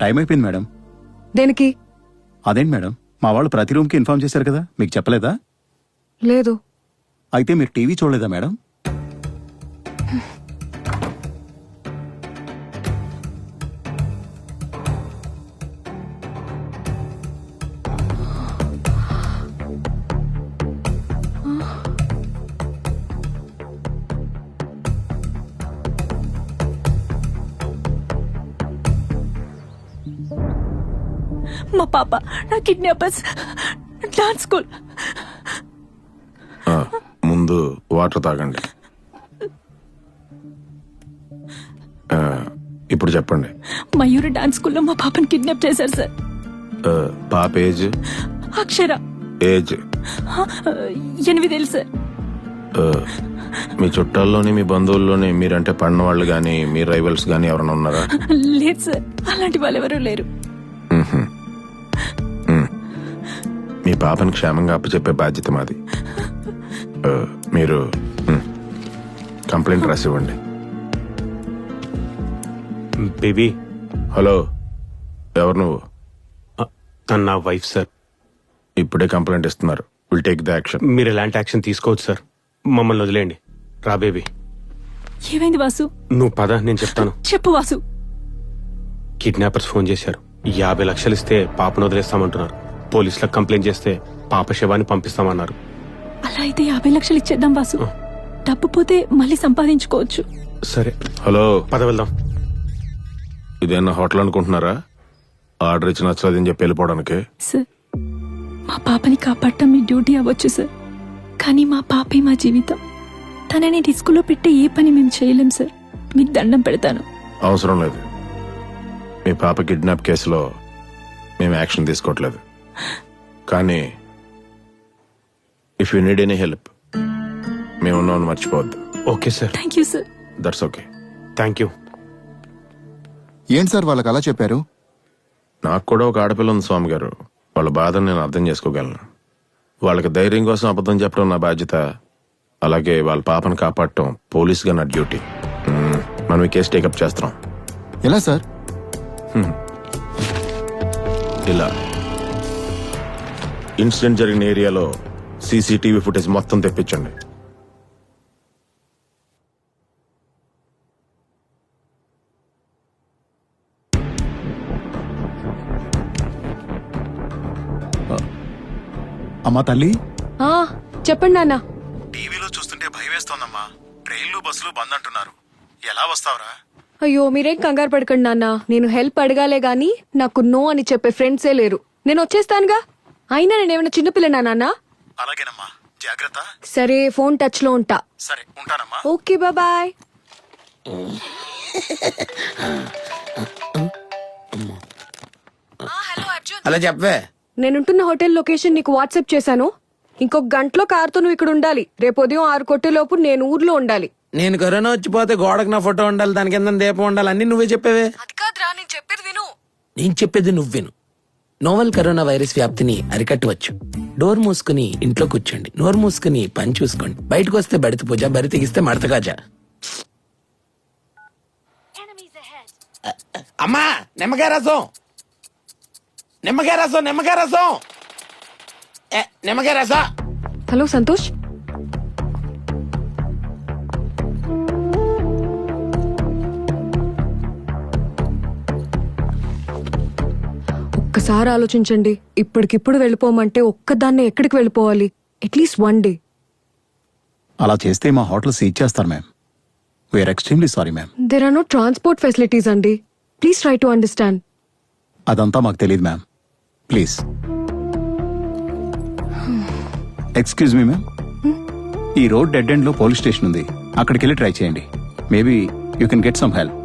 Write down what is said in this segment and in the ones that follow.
Time అయిపోయింది madam. దేనికి? అదేంటి మేడం? మా వాళ్ళు ప్రతి రూమ్కి ఇన్ఫార్మ్ చేశారు కదా. మీకు చెప్పలేదా? లేదు. అయితే మీరు టీవీ చూడలేదా మేడం? పాప నా కిడ్నాపర్స్ డాన్స్ స్కూల్. ఆ, ముందు వాటర్ తాగండి. ఇప్పుడు చెప్పండి. మయూరి డాన్స్ స్కూల్లో మా పాపని కిడ్నాప్ చేశారు సార్. పాప ఏజ్? అక్షర. ఏజ్? ఎనిమిదేళ్ళు సార్. మీ చుట్టాల్లోని మీ బంధువుల్లోని మీరంటే పడిన వాళ్ళు కానీ మీ రైవల్స్ కానీ ఎవరైనా ఉన్నారా? లేదు సార్. అలాంటి వాళ్ళు ఎవరూ లేరు. మీ పాపని క్షేమంగా అప్పచెప్పే బాధ్యత మాది. మీరు కంప్లైంట్ రాసివ్వండి. బేబీ. హలో ఎవరు నువ్వు? తను నా వైఫ్ సార్. ఇప్పుడే కంప్లైంట్ ఇస్తున్నారు. విల్ టేక్ ద యాక్షన్ మీరు ఎలాంటి యాక్షన్ తీసుకోవచ్చు సార్. మమ్మల్ని వదిలేయండి. రా బేబీ. ఏమైంది వాసు? నువ్వు పద నేను చెప్తాను. చెప్పు వాసు. కిడ్నాపర్స్ ఫోన్ చేశారు. యాభై లక్షలు ఇస్తే పాపను వదిలేస్తామంటున్నారు. పోలీసులకు కంప్లైంట్ చేస్తే పాప శవాన్ని పంపిస్తామన్నారు. అలా అయితే యాభై లక్షలు ఇచ్చేద్దాం వాసు డబ్బు పోతే మళ్ళీ సంపాదించుకోవచ్చు. సరే. హలో. పద వెళ్దాం. ఇదేనా హోటల్ అనుకుంటున్నారా? ఆర్డర్ ఇచ్చి నచ్చలేదని చెప్పి వెళ్ళిపోవడానికి? సార్ మా పాపని కాపాడటం మీ డ్యూటీ అవ్వచ్చు సార్. కానీ మా పాపే మా జీవితం. తనని రిస్కులో పెట్టే ఏ పని మేము చేయలేం సార్. మీకు దండం పెడతాను. అవసరం లేదు. మీ పాప కిడ్నాప్ కేసులో మేము యాక్షన్ తీసుకోవట్లేదు. కానీ if you need any help మేము ఉన్నామని మర్చిపోవద్దు. Okay sir thank you sir that's okay thank you ఏంటి సార్ వాళ్ళకి అలా చెప్పారు? నాకు కూడా ఒక ఆడపిల్ల ఉంది స్వామి గారు వాళ్ళ బాధను నేను అర్థం చేసుకోగలను. వాళ్ళకి ధైర్యం కోసం అబద్ధం చెప్పడం నా బాధ్యత. అలాగే వాళ్ళ పాపను కాపాడటం పోలీస్గా నా డ్యూటీ. మ్మ్. మనం ఈ కేసు టేకప్ చేస్తాం ఎలా సార్? ఇలా. ఇన్సిడెంట్ జరిగిన ఏరియాలో సీసీటీవీ ఫుటేజ్ మొత్తం తెప్పించండి. అమ్మా తల్లి? ఆ, చెప్పండి నాన్న. టీవీలో చూస్తుంటే భయం వేస్తోందమ్మా. ట్రైన్లు బస్సులు బంద్ అంటున్నారు. ఎలా వస్తావురా? అయ్యో మీరేం కంగారు పడకండి నాన్న. నేను హెల్ప్ అడగాలే గాని నాకు నో అని చెప్పే ఫ్రెండ్సే లేరు. నేను వచ్చేస్తానుగా? అయినా నేను ఏమైనా చిన్నపిల్లనా నాన్న? అలాగేనమ్మా. జాగ్రత్త. సరే ఫోన్ టచ్లో ఉంటా. సరే ఉంటానమ్మా. ఓకే బాయ్ అలా చెప్పవే. నేనుంటున్న హోటల్ లొకేషన్ నీకు వాట్సాప్ చేశాను. ఇంకొక గంటలో కారుతో నువ్వు ఇక్కడ ఉండాలి. రేపు ఉదయం ఆరు కొట్టేలోపు నేను ఊర్లో ఉండాలి. నేను కరోనా వచ్చిపోతే గోడకు నా ఫోటో ఉండాలి దాని కింద దీపం ఉండాలి అన్ని నువ్వే చెప్పేవే. అది కాదురా నేను చెప్పేది విను. నేను చెప్పేది నువ్వు విను. నోవల్ కరోనా వైరస్ వ్యాప్తిని అరికట్టవచ్చు. డోర్ మూసుకుని ఇంట్లో కూర్చోండి. నోరు మూసుకుని పని చూసుకోండి. బయటకు వస్తే బడిత పూజ బరి తెగిస్తే మడత కాజా అమ్మా నిమ్మకాయ రసం. నిమ్మకాయ రసం నిమ్మకాయ రసం. ఏ, నిమ్మకాయ రసం. హలో సంతోష్. ఒక్కసారి ఆలోచించండి. ఇప్పటికిప్పుడు వెళ్ళిపోమంటే ఒక్కదాన్నే ఎక్కడికి వెళ్ళిపోవాలి? At least one day. అలా చేస్తే మా హోటల్ సీజ్ చేస్తారు ma'am we're extremely sorry ma'am. There are no transport facilities అండి. ప్లీజ్ ట్రై టు అండర్స్టాండ్ అదంతా మాకు తెలియదు ma'am. Please excuse me ma'am. ఈ రోడ్ డెడ్ ఎండ్లో పోలీస్ స్టేషన్ ఉంది. అక్కడికి వెళ్ళి ట్రై చేయండి maybe you can get some help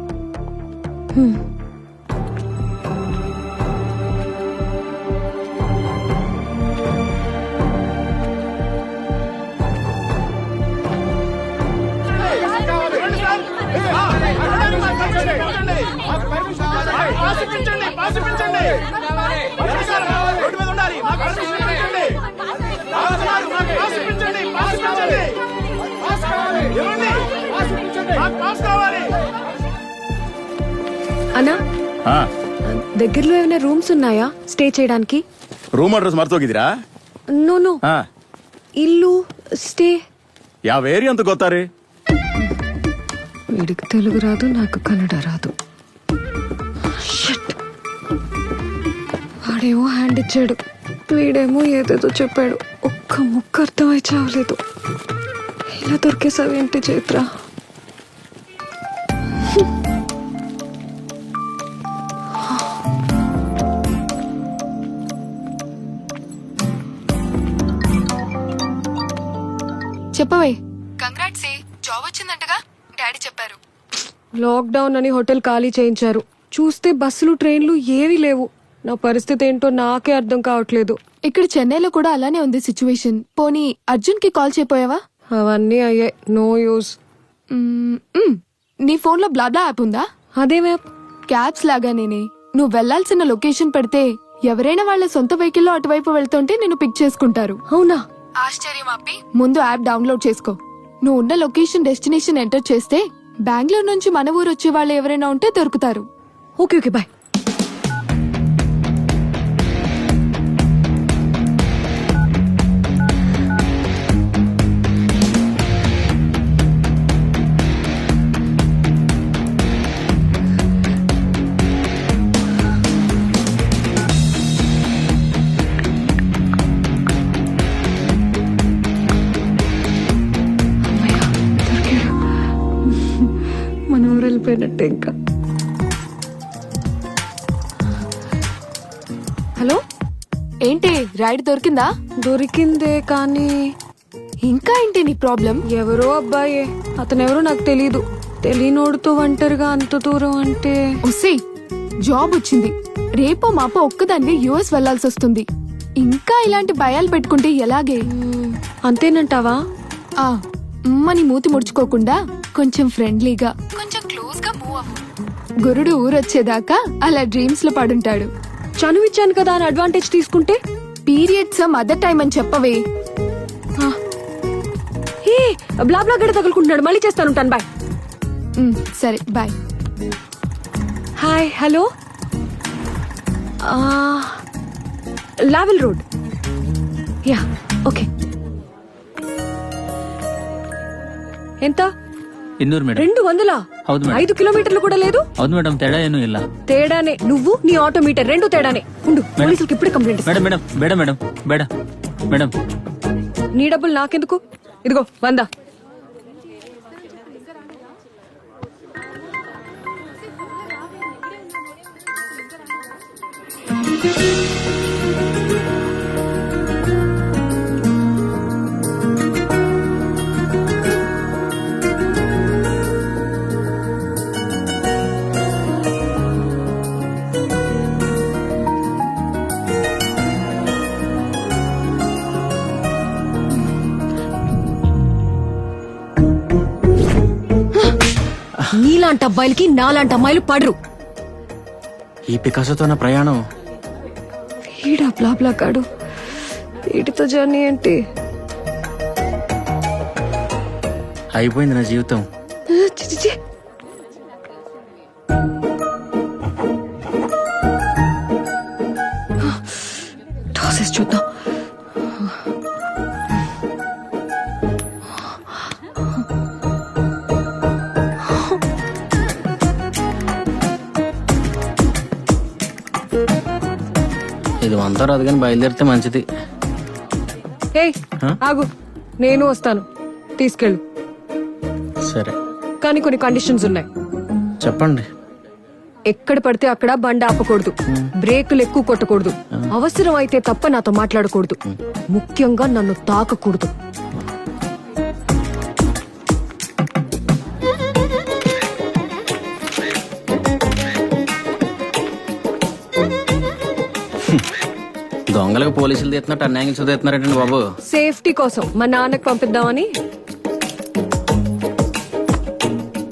అన్నా ఆ, దగ్గరలో ఏమైనా రూమ్స్ ఉన్నాయా స్టే చేయడానికి రూమ్ అడ్రస్ ಮರ್ತೋಗಿದ್ದೀರಾ నో నో ಹಾ ఇల్లు స్టే ಯಾವ ಏರಿಯಾ ಅಂತ ಗೊತ್ತಾರೆ వీడికి తెలుగు రాదు నాకు కన్నడ రాదు Shit. వాడేమో హ్యాండ్ ఇచ్చాడు వీడేమో ఏదేదో చెప్పాడు ఒక్క ముక్క అర్థమై చావలేదు ఇలా దొరికేసావేంటి చైత్ర చెప్పవే. కంగ్రాట్స్ జాబ్ వచ్చిందంటగా? డాడీ చెప్పారు. లాక్డౌన్ అని హోటల్ ఖాళీ చేయించారు. చూస్తే బస్సులు ట్రైన్లు ఏవీ లేవు. నా పరిస్థితి ఏంటో నాకే అర్థం కావట్లేదు. ఇక్కడ చెన్నైలో కూడా అలానే ఉంది సిచ్యువేషన్. పోనీ అర్జున్కి కాల్ చేయపోయావా? అవన్నీ అయ్యాయి నో యూస్ మ్మ్, మ్మ్. నీ ఫోన్లో బ్లాబ్లా యాప్ ఉందా? అదే మ్యాప్ క్యాబ్స్ లాగానేనే నువ్వు వెళ్ళాల్సిన లొకేషన్ పెడితే ఎవరైనా వాళ్ళ సొంత వెహికల్లో అటువైపు వెళ్తుంటే నేను పిక్ చేసుకుంటారు. అవునా? ఆశ్చర్యం ముందు యాప్ డౌన్లోడ్ చేసుకో. నువ్వు ఉన్న లొకేషన్ డెస్టినేషన్ ఎంటర్ చేస్తే బెంగళూరు నుంచి మన ఊరు వచ్చే వాళ్ళు ఎవరైనా ఉంటే దొరుకుతారు. Okay okay bye. వెళ్ళిపోయినట్టే ఇంకా. హలో? ఏంటి రైడ్ దొరికిందా? దొరికిందే కానీ ఇంకా ఏంటి నీ ప్రాబ్లం? ఎవరో అబ్బాయే అతను ఎవరో నాకు తెలీదు. తెలియనోడుతో ఒంటరిగా అంత దూరం అంటే ఒసే జాబ్ వచ్చింది. రేపో మాపో ఒక్కదాన్ని యుఎస్ వెళ్ళాల్సి వస్తుంది. ఇంకా ఇలాంటి భయాలు పెట్టుకుంటే ఎలాగే? అంతేనంటావా? ఆ ఉమ్మని మూతి ముడుచుకోకుండా కొంచెం ఫ్రెండ్లీగా. గురుడు ఊరొచ్చేదాకా అలా డ్రీమ్స్లో పడుంటాడు. చనువు ఇచ్చాను కదా అని అడ్వాంటేజ్ తీసుకుంటే? పీరియడ్స్ మదర్ టైం అని చెప్పవే. ఏ బ్లా బ్లా గడ తగులుకుంటున్నాడు. మళ్ళీ చేస్తానుంటాను బాయ్ ఉమ్, సరే bye hi hello Lavelle road yeah okay ఎంత? ಇನ್ನೂರು ಮೇಡಮ್ రెండు వందలా ಹೌದು ಮೇಡಮ್. ఐదు కిలోమీటర్లు కూడా లేదు ಹೌದು ಮೇಡಮ್ ತಡ ಏನೂ ಇಲ್ಲ తేడానే నువ్వు నీ ఆటో మీటర్ రెండు తేడానే ఉండు పోలీసులకి ఇప్పుడే కంప్లైంట్ ఇస్తా. ಮೇಡಮ್ ಮೇಡಮ್ ಬೇಡ ಮೇಡಮ್ ಬೇಡ ಮೇಡಮ್ నీ డబ్బులు నాకెందుకు ఇదిగో వందా నీలాంటి అబ్బాయిలకి నాలాంటి అమ్మాయిలు పడరు. ఈ పికాసోతో నా ప్రయాణం వీడా బ్లా బ్లా కాడు. వీటితో జర్నీ ఏంటి? అయిపోయింది నా జీవితం. ఇది అంతా రాదు కానీ బయలుదేరితే మంచిది. ఏయ్ ఆగు. నేను వస్తాను. తీసుకెళ్ళు. సరే. కానీ కొన్ని కండిషన్స్ ఉన్నాయి. చెప్పండి. ఎక్కడ పడితే అక్కడ బండి ఆపకూడదు. బ్రేకులు ఎక్కువ కొట్టకూడదు. అవసరం అయితే తప్ప నాతో మాట్లాడకూడదు. ముఖ్యంగా నన్ను తాకకూడదు. దొంగలకు పోలీసులు తీస్తున్నట్టు అన్యాయం చదువుతున్నారంటండి బాబు? సేఫ్టీ కోసం మా నాన్నకు పంపిద్దామని.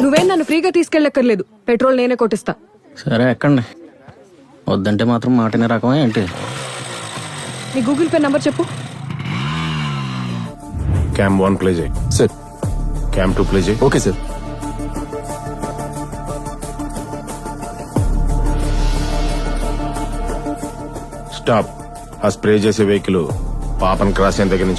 నువ్వేం నన్ను ఫ్రీగా తీసుకెళ్ళక్కర్లేదు. పెట్రోల్ నేనే కొట్టిస్తా. సరే ఎక్కండి. వద్దంటే మాత్రం మాటనే రకమే ఏంటి? నీ గూగుల్ పే నంబర్ చెప్పు. క్యామ్ వన్ ప్లే చేయి సార్ క్యామ్ టూ ప్లే చేయి ఓకే సార్ స్టాప్ ఆ స్ప్రే చేసే వెహికల్ పాపను క్రాస్ అయిన దగ్గర నుంచి